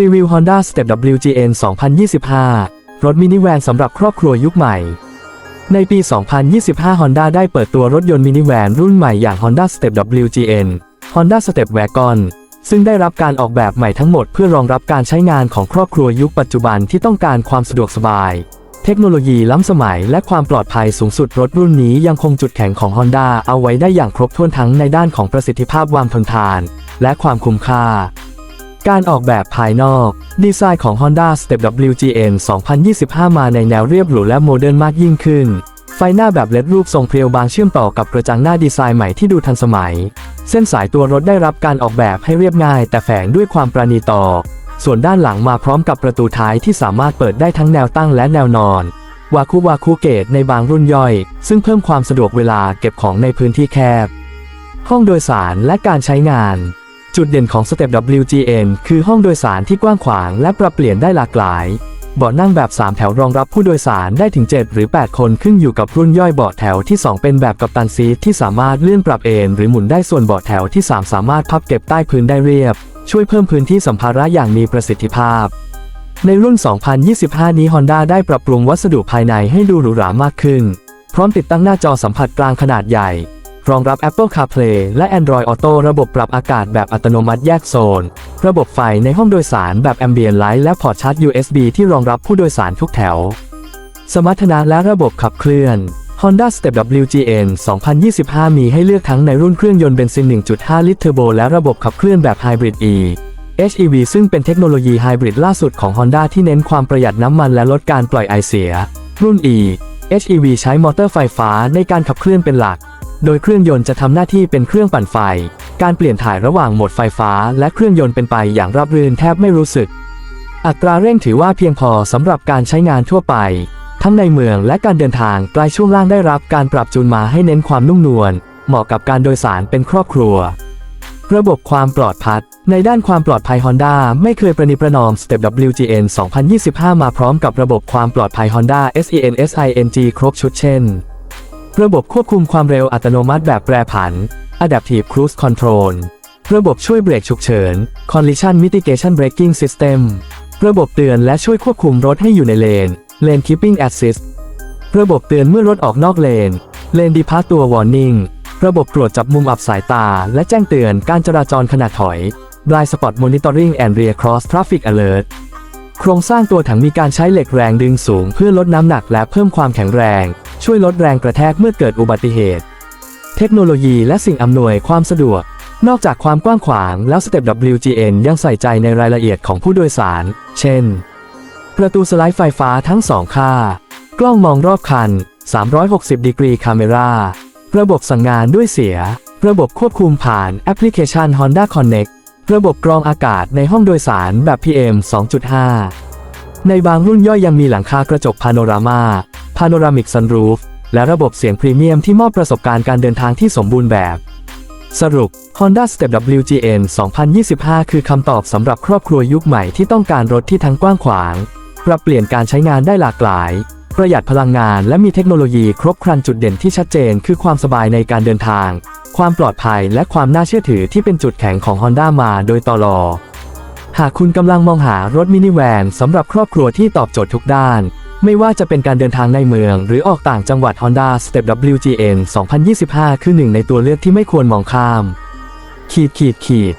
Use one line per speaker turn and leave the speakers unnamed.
รีวิว Honda Step WGN 2025 รถมินิแวนสำหรับครอบครัวยุคใหม่ ในปี 2025 Honda ได้เปิดตัวรถยนต์มินิแวนรุ่นใหม่อย่าง Honda Step WGN Honda Step Wagon ซึ่งได้รับการออกแบบใหม่ทั้งหมดเพื่อรองรับการใช้งานของครอบครัวยุคปัจจุบันที่ต้องการความสะดวกสบาย เทคโนโลยีล้ำสมัยและความปลอดภัยสูงสุดรถรุ่นนี้ยังคงจุดแข็งของ Honda เอาไว้ได้อย่างครบถ้วนทั้งในด้านของประสิทธิภาพความทนทาน และความคุ้มค่า การออกแบบภายนอก ดีไซน์ของ Honda Step WGN 2025 มาในแนวเรียบหรูและโมเดิร์นมากยิ่งขึ้น ไฟหน้าแบบเล็ดรูปทรงเพรียวบางเชื่อมต่อกับกระจังหน้าดีไซน์ใหม่ที่ดูทันสมัย เส้นสายตัวรถได้รับการออกแบบให้เรียบง่าย แต่แฝงด้วยความประณีตต่อส่วนด้านหลังมาพร้อมกับประตูท้ายที่สามารถเปิดได้ทั้งแนวตั้งและแนวนอนวาคุวาคุเกตในบางรุ่นย่อย ซึ่งเพิ่มความสะดวกเวลาเก็บของในพื้นที่แคบ ห้องโดยสารและการใช้งาน จุดเด่นของ Step WGN คือห้องโดยสารที่กว้างขวางและปรับเปลี่ยนได้หลากหลาย เบาะนั่งแบบ 3 แถวรองรับผู้โดยสารได้ถึง 7 หรือ 8 คนขึ้นอยู่กับรุ่นย่อยเบาะแถวที่ 2 เป็นแบบกัปตันซีทที่สามารถเลื่อนปรับเอนหรือหมุนได้ส่วนเบาะแถวที่ 3 สามารถพับเก็บใต้พื้นได้เรียบ ช่วยเพิ่มพื้นที่สัมภาระอย่างมีประสิทธิภาพ ในรุ่น 2025 นี้ Honda ได้ปรับปรุงวัสดุภายในให้ดูหรูหรามากขึ้น พร้อมติดตั้งหน้าจอสัมผัสกลางขนาดใหญ่ รองรับ Apple CarPlay และ Android Auto ระบบปรับอากาศแบบอัตโนมัติแยกโซน ระบบไฟในห้องโดยสารแบบ Ambient Light และพอร์ตชาร์จ USB ที่รองรับผู้โดยสารทุกแถว สมรรถนะและระบบขับเคลื่อน Honda Step WGN 2025 มีให้เลือกทั้งในรุ่นเครื่องยนต์เบนซิน 1.5 ลิตรเทอร์โบและระบบขับเคลื่อนแบบ Hybrid E HEV ซึ่งเป็นเทคโนโลยีไฮบริดล่าสุดของ Honda ที่เน้นความประหยัดน้ำมันและลดการปล่อยไอเสีย รุ่น E HEV ใช้มอเตอร์ไฟฟ้าในการขับเคลื่อนเป็นหลัก โดยเครื่องยนต์จะทำหน้าที่เป็นเครื่องปั่นไฟ การเปลี่ยนถ่ายระหว่างโหมดไฟฟ้า และเครื่องยนต์เป็นไปอย่างราบรื่นแทบไม่รู้สึก อัตราเร่งถือว่าเพียงพอสำหรับการใช้งานทั่วไป ทั้งในเมืองและการเดินทางปลายช่วงล่างได้รับการปรับจูนมาให้เน้นความนุ่มนวล เหมาะกับการโดยสารเป็นครอบครัว ระบบความปลอดภัยในด้านความปลอดภัย Honda ไม่เคยประนีประนอม Step WGN 2025 มาพร้อมกับระบบความปลอดภัย Honda SEN SING ครบชุดเช่น ระบบควบคุมความเร็วอัตโนมัติแบบแปรผัน Adaptive Cruise Control ระบบช่วยเบรกฉุกเฉิน Collision Mitigation Braking System ระบบเตือนและช่วยควบคุมรถให้อยู่ในเลน Lane Keeping Assist ระบบเตือนเมื่อรถออกนอกเลน Lane Departure Warning ระบบตรวจจับมุมอับสายตา และแจ้งเตือนการจราจรขณะถอย Blind Spot Monitoring and Rear Cross Traffic Alert โครงสร้างตัวถังมีการใช้เหล็กแรงดึงสูงเพื่อลดน้ำหนักและเพิ่มความแข็งแรง ช่วยลดแรงกระแทกเมื่อเกิดอุบัติเหตุ เทคโนโลยีและสิ่งอำนวยความสะดวก นอกจากความกว้างขวางแล้ว Step WGN ยังใส่ใจในรายละเอียดของผู้โดยสาร เช่น ประตูสไลด์ไฟฟ้าทั้งสองข้ากล้องมองรอบคัน 360 ดีกรีคาเมราระบบสั่งงานด้วยเสีย ระบบควบคุมผ่านแอปพลิเคชัน Honda Connect ระบบกรองอากาศในห้องโดยสารแบบ PM 2.5 ในบางรุ่นย่อยยังมีหลังคากระจกพาโนรามา พาโนรามิกซันรูฟและระบบเสียงพรีเมียมที่มอบประสบการณ์การเดินทางที่สมบูรณ์แบบ สรุป Honda Step WGN 2025 คือคำตอบสำหรับครอบครัวยุคใหม่ที่ต้องการรถที่ทั้งกว้างขวาง ปรับเปลี่ยนการใช้งานได้หลากหลาย ประหยัดพลังงานและมีเทคโนโลยีครบครันจุดเด่นที่ชัดเจน คือความสบายในการเดินทาง ความปลอดภัยและความน่าเชื่อถือที่เป็นจุดแข็งของ Honda มาโดยตลอดหากคุณกำลังมองหารถมินิแวนสำหรับครอบครัวที่ตอบโจทย์ทุกด้าน ไม่ว่าจะเป็นการเดินทางในเมือง หรือออกต่างจังหวัด Honda Step WGN 2025 คือหนึ่งในตัวเลือกที่ไม่ควรมองข้าม ขีดขีดขีด